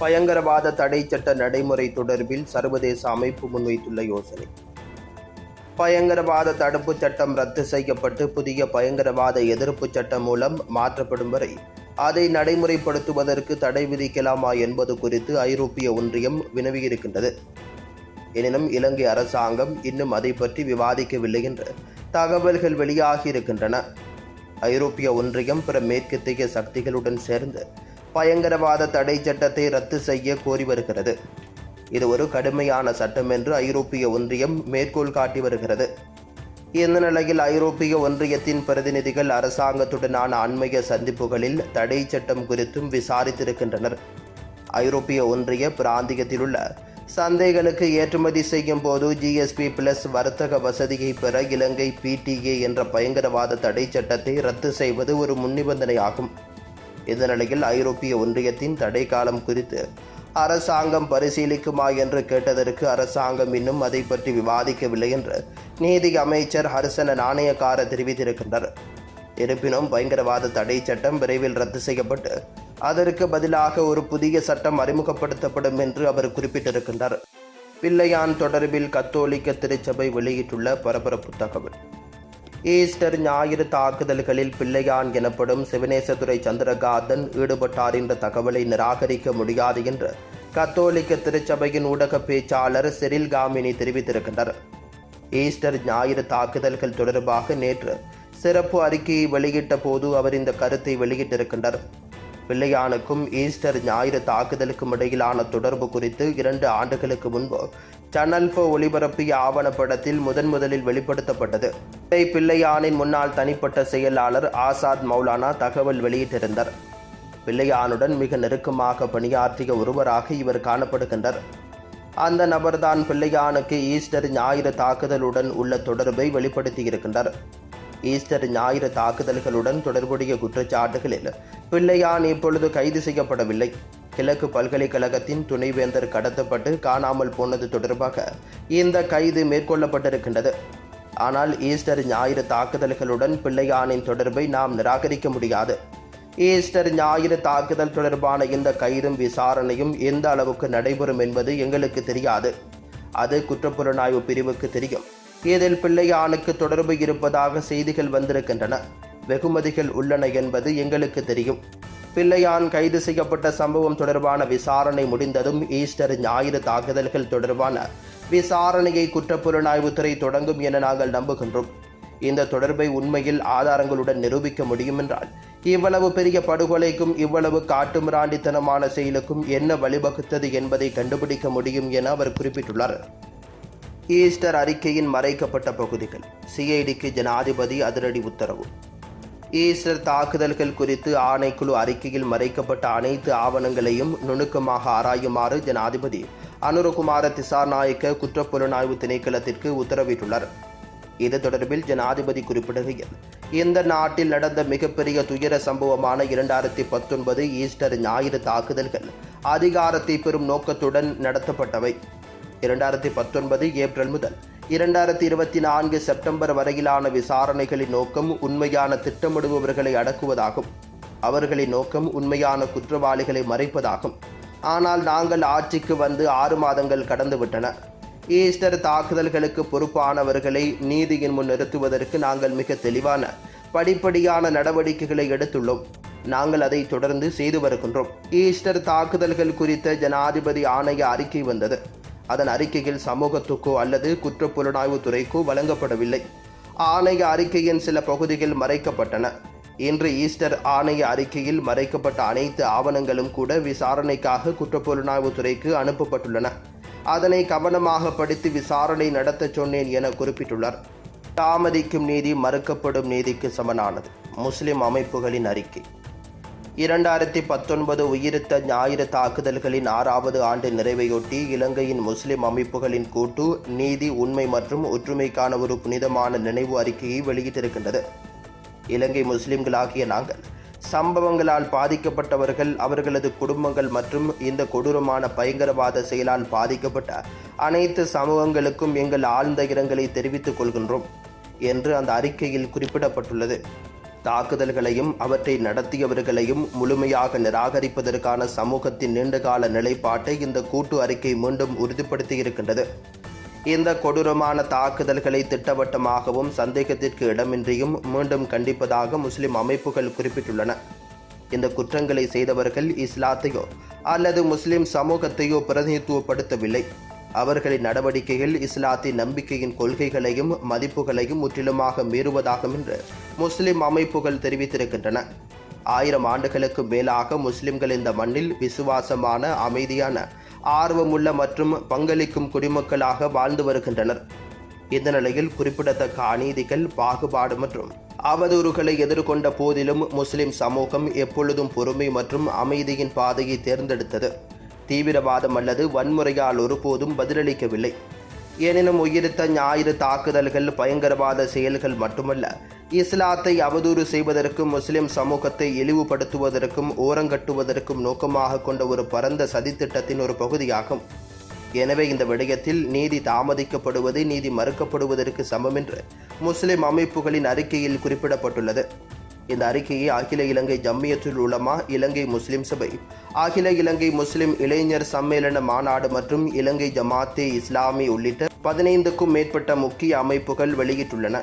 பயங்கரவாத தடை சட்ட நடைமுறை தொடர்பில் சர்வதேச அமைப்பு முன்வைத்துள்ள யோசனை. பயங்கரவாத தடுப்பு சட்டம் ரத்து செய்யப்பட்டு புதிய பயங்கரவாத எதிர்ப்பு சட்டம் மூலம் மாற்றப்படும் வரை அதை நடைமுறைப்படுத்துவதற்கு தடை விதிக்கலாமா என்பது குறித்து ஐரோப்பிய ஒன்றியம் வினவியிருக்கின்றது. எனினும் இலங்கை அரசாங்கம் இன்னும் அதை பற்றி விவாதிக்கவில்லை என்று தகவல்கள் வெளியாகியிருக்கின்றன. ஐரோப்பிய ஒன்றியம் பிற மேற்கத்திய சக்திகளுடன் சேர்ந்து பயங்கரவாத தடை சட்டத்தை ரத்து செய்ய கோரி வருகிறது. இது ஒரு கடுமையான சட்டம் என்று ஐரோப்பிய ஒன்றியம் மேற்கோள் காட்டி வருகிறது. இந்த நிலையில் ஐரோப்பிய ஒன்றியத்தின் பிரதிநிதிகள் அரசாங்கத்துடனான அண்மைய சந்திப்புகளில் தடை சட்டம் குறித்தும் விசாரித்திருக்கின்றனர். ஐரோப்பிய ஒன்றிய பிராந்தியத்திலுள்ள சந்தைகளுக்கு ஏற்றுமதி செய்யும் போது ஜிஎஸ்பி பிளஸ் வர்த்தக வசதியை பெற இலங்கை பிடிஏ என்ற பயங்கரவாத தடை சட்டத்தை ரத்து செய்வது ஒரு முன்னிபந்தனையாகும். இந்த நிலையில் ஐரோப்பிய ஒன்றியத்தின் தடை காலம் குறித்து அரசாங்கம் பரிசீலிக்குமா என்று கேட்டதற்கு அரசாங்கம் இன்னும் அதை பற்றி விவாதிக்கவில்லை என்று நீதி அமைச்சர் ஹர்சன நாணயக்கார தெரிவித்திருக்கின்றார் இருப்பினும் பயங்கரவாத தடை சட்டம் விரைவில் ரத்து செய்யப்பட்டு அதற்கு பதிலாக ஒரு புதிய சட்டம் அறிமுகப்படுத்தப்படும் என்று அவர் குறிப்பிட்டிருக்கின்றார். பிள்ளையான் தொடர்பில் கத்தோலிக்க திருச்சபை வெளியிட்டுள்ள பரபரப்பு தகவல். ஈஸ்டர் ஞாயிறு தாக்குதல்களில் பிள்ளையான் எனப்படும் சிவனேசதுரை சந்திரகாந்தன் ஈடுபட்டார் என்ற தகவலை நிராகரிக்க முடியாது என்று கத்தோலிக்க திருச்சபையின் ஊடக பேச்சாளர் செரில் காமினி தெரிவித்திருக்கின்றனர். ஈஸ்டர் ஞாயிறு தாக்குதல்கள் தொடர்பாக நேற்று சிறப்பு அறிக்கையை வெளியிட்ட போது அவர் இந்த கருத்தை வெளியிட்டிருக்கின்றார் பிள்ளையானுக்கும் ஈஸ்டர் ஞாயிறு தாக்குதலுக்கும் இடையிலான தொடர்பு குறித்து இரண்டு ஆண்டுகளுக்கு முன்பு சன்னல் ஃபோ ஒளிபரப்பிய ஆவணப்படத்தில் முதன் முதலில் வெளிப்படுத்தப்பட்டது. இதை பிள்ளையானின் முன்னாள் தனிப்பட்ட செயலாளர் ஆசாத் மௌலானா தகவல் வெளியிட்டிருந்தார். பிள்ளையானுடன் மிக நெருக்கமாக பணியாற்றிய ஒருவராக இவர் காணப்படுகின்றார். அந்த நபர்தான் பிள்ளையானுக்கு ஈஸ்டர் ஞாயிறு தாக்குதலுடன் உள்ள தொடர்பை வெளிப்படுத்தியிருக்கின்றார். ஈஸ்டர் ஞாயிறு தாக்குதல்களுடன் தொடர்புடைய குற்றச்சாட்டுகளில் பிள்ளையான் இப்பொழுது கைது செய்யப்படவில்லை. கிழக்கு பல்கலைக்கழகத்தின் துணைவேந்தர் கடத்தப்பட்டு காணாமல் போனது தொடர்பாக இந்த கைது மேற்கொள்ளப்பட்டிருக்கின்றது. ஆனால் ஈஸ்டர் ஞாயிறு தாக்குதல்களுடன் பிள்ளையானின் தொடர்பை நாம் நிராகரிக்க முடியாது. ஈஸ்டர் ஞாயிறு தாக்குதல் தொடர்பான இந்த கைதும் விசாரணையும் எந்த அளவுக்கு நடைபெறும் என்பது எங்களுக்கு தெரியாது. அது குற்றப்புலனாய்வு பிரிவுக்கு தெரியும். இதில் பிள்ளையானுக்கு தொடர்பு இருப்பதாக செய்திகள் வந்திருக்கின்றன. வெகுமதிகள் உள்ளன என்பது எங்களுக்கு தெரியும். பிள்ளையான் கைது செய்யப்பட்ட சம்பவம் தொடர்பான விசாரணை முடிந்ததும் ஈஸ்டர் ஞாயிறு தாக்குதல்கள் தொடர்பான விசாரணையை குற்றப்புலனாய்வுத்துறை தொடங்கும் என நாங்கள் நம்புகின்றோம். இந்த தொடர்பை உண்மையில் ஆதாரங்களுடன் நிரூபிக்க முடியும் என்றால் இவ்வளவு பெரிய படுகொலைக்கும் இவ்வளவு காட்டுமிராண்டித்தனமான செயலுக்கும் என்ன வழிவகுத்தது என்பதை கண்டுபிடிக்க முடியும் என அவர் குறிப்பிட்டுள்ளார். ஈஸ்டர் அறிக்கையின் மறைக்கப்பட்ட பகுதிகள். சிஐடிக்கு ஜனாதிபதி அதிரடி உத்தரவு. ஈஸ்டர் தாக்குதல்கள் குறித்து ஆணைக்குழு அறிக்கையில் மறைக்கப்பட்ட அனைத்து ஆவணங்களையும் நுணுக்கமாக ஆராயுமாறு ஜனாதிபதி அனுரகுமார திசாநாயக்க குற்றப்புலனாய்வு திணைக்களத்திற்கு உத்தரவிட்டுள்ளார். இது தொடர்பில் ஜனாதிபதி குறிப்பிடுகையில் இந்த நாட்டில் நடந்த மிகப்பெரிய துயர சம்பவமான இரண்டாயிரத்தி பத்தொன்பது ஈஸ்டர் ஞாயிறு தாக்குதல்கள் அதிகாரத்தை பெறும் நோக்கத்துடன் நடத்தப்பட்டவை. இரண்டாயிரத்தி பத்தொன்பது ஏப்ரல் முதல் இரண்டாயிரத்தி இருபத்தி நான்கு செப்டம்பர் வரையிலான விசாரணைகளின் நோக்கம் உண்மையான திட்டமிடுபவர்களை அடக்குவதாகும். அவர்களின் நோக்கம் உண்மையான குற்றவாளிகளை மறைப்பதாகும். ஆனால் நாங்கள் ஆட்சிக்கு வந்து ஆறு மாதங்கள் கடந்துவிட்டன. ஈஸ்டர் தாக்குதல்களுக்கு பொறுப்பானவர்களை நீதியின் முன் நிறுத்துவதற்கு நாங்கள் மிக தெளிவான படிப்படியான நடவடிக்கைகளை எடுத்துள்ளோம். நாங்கள் அதை தொடர்ந்து செய்து வருகின்றோம். ஈஸ்டர் தாக்குதல்கள் குறித்த ஜனாதிபதி ஆணைய அறிக்கை வந்தது. அதன் அறிக்கையில் சமூகத்துக்கோ அல்லது குற்றப்புலனாய்வு துறைக்கோ வழங்கப்படவில்லை. ஆணைய அறிக்கையின் சில பகுதிகள் மறைக்கப்பட்டன. இன்று ஈஸ்டர் ஆணைய அறிக்கையில் மறைக்கப்பட்ட அனைத்து ஆவணங்களும் கூட விசாரணைக்காக குற்றப்புலனாய்வு துறைக்கு அனுப்பப்பட்டுள்ளன. அதனை கவனமாக படித்து விசாரணை நடத்தச் சொன்னேன் என குறிப்பிட்டுள்ளார். தாமதிக்கும் நீதி மறுக்கப்படும் நீதிக்கு சமனானது. முஸ்லிம் அமைப்புகளின் அறிக்கை. இரண்டாயிரத்தி பத்தொன்பது உயிரித்த ஞாயிறு தாக்குதல்களின் ஆறாவது ஆண்டு நிறைவையொட்டி இலங்கையின் முஸ்லிம் அமைப்புகளின் கூட்டு நீதி உண்மை மற்றும் ஒற்றுமைக்கான ஒரு புனிதமான நினைவு அறிக்கையை வெளியிட்டிருக்கின்றது. இலங்கை முஸ்லிம்களாகிய நாங்கள் சம்பவங்களால் பாதிக்கப்பட்டவர்கள் அவர்களது குடும்பங்கள் மற்றும் இந்த கொடூரமான பயங்கரவாத செயலால் பாதிக்கப்பட்ட அனைத்து சமூகங்களுக்கும் எங்கள் ஆழ்ந்த இரங்கலை தெரிவித்துக் கொள்கின்றோம் என்று அந்த அறிக்கையில் குறிப்பிடப்பட்டுள்ளது. தாக்குதல்களையும் அவற்றை நடத்தியவர்களையும் முழுமையாக நிராகரிப்பதற்கான சமூகத்தின் நீண்டகால நிலைப்பாட்டை இந்த கூட்டு அறிக்கை மீண்டும் உறுதிப்படுத்தியிருக்கின்றது. இந்த கொடூரமான தாக்குதல்களை திட்டவட்டமாகவும் சந்தேகத்திற்கு இடமின்றியும் மீண்டும் கண்டிப்பதாக முஸ்லிம் அமைப்புகள் குறிப்பிட்டுள்ளன. இந்த குற்றங்களை செய்தவர்கள் இஸ்லாத்தையோ அல்லது முஸ்லிம் சமூகத்தையோ பிரதிநிதித்துவப்படுத்தவில்லை. அவர்களின் நடவடிக்கைகள் இஸ்லாத்தின் நம்பிக்கையின் கொள்கைகளையும் மதிப்புகளையும் முற்றிலுமாக மீறுவதாகும் என்று முஸ்லிம் அமைப்புகள் தெரிவித்திருக்கின்றன. ஆயிரம் ஆண்டுகளுக்கு மேலாக முஸ்லிம்கள் இந்த மண்ணில் விசுவாசமான அமைதியான ஆர்வமுள்ள மற்றும் பங்களிக்கும் குடிமக்களாக வாழ்ந்து வருகின்றனர். இந்த நிலையில் குறிப்பிடத்தக்க அநீதிகள் பாகுபாடு மற்றும் அவதூறுகளை எதிர்கொண்ட போதிலும் முஸ்லிம் சமூகம் எப்பொழுதும் பொறுமை மற்றும் அமைதியின் பாதையை தேர்ந்தெடுத்தது. தீவிரவாதம் அல்லது வன்முறையால் ஒருபோதும் பதிலளிக்கவில்லை. எனினும் உயிர்த்த ஞாயிறு தாக்குதல்கள் பயங்கரவாத செயல்கள் மட்டுமல்ல இஸ்லாத்தை அவதூறு செய்வதற்கும் முஸ்லிம் சமூகத்தை இழிவுபடுத்துவதற்கும் ஓரங்கட்டுவதற்கும் நோக்கமாக கொண்ட ஒரு பரந்த சதித்திட்டத்தின் ஒரு பகுதியாகும். எனவே இந்த விடயத்தில் நீதி தாமதிக்கப்படுவது நீதி மறுக்கப்படுவதற்கு சமம் என்று முஸ்லிம் அமைப்புகளின் அறிக்கையில் குறிப்பிடப்பட்டுள்ளது. இந்த அறிக்கையை அகில இலங்கை ஜம்மியத்துல் உலமா இலங்கை முஸ்லிம் சபை அகில இலங்கை முஸ்லிம் இளைஞர் சம்மேளன மாநாடு மற்றும் இலங்கை ஜமாத்தே இஸ்லாமி உள்ளிட்ட பதினைந்துக்கும் மேற்பட்ட முக்கிய அமைப்புகள் வெளியிட்டுள்ளன.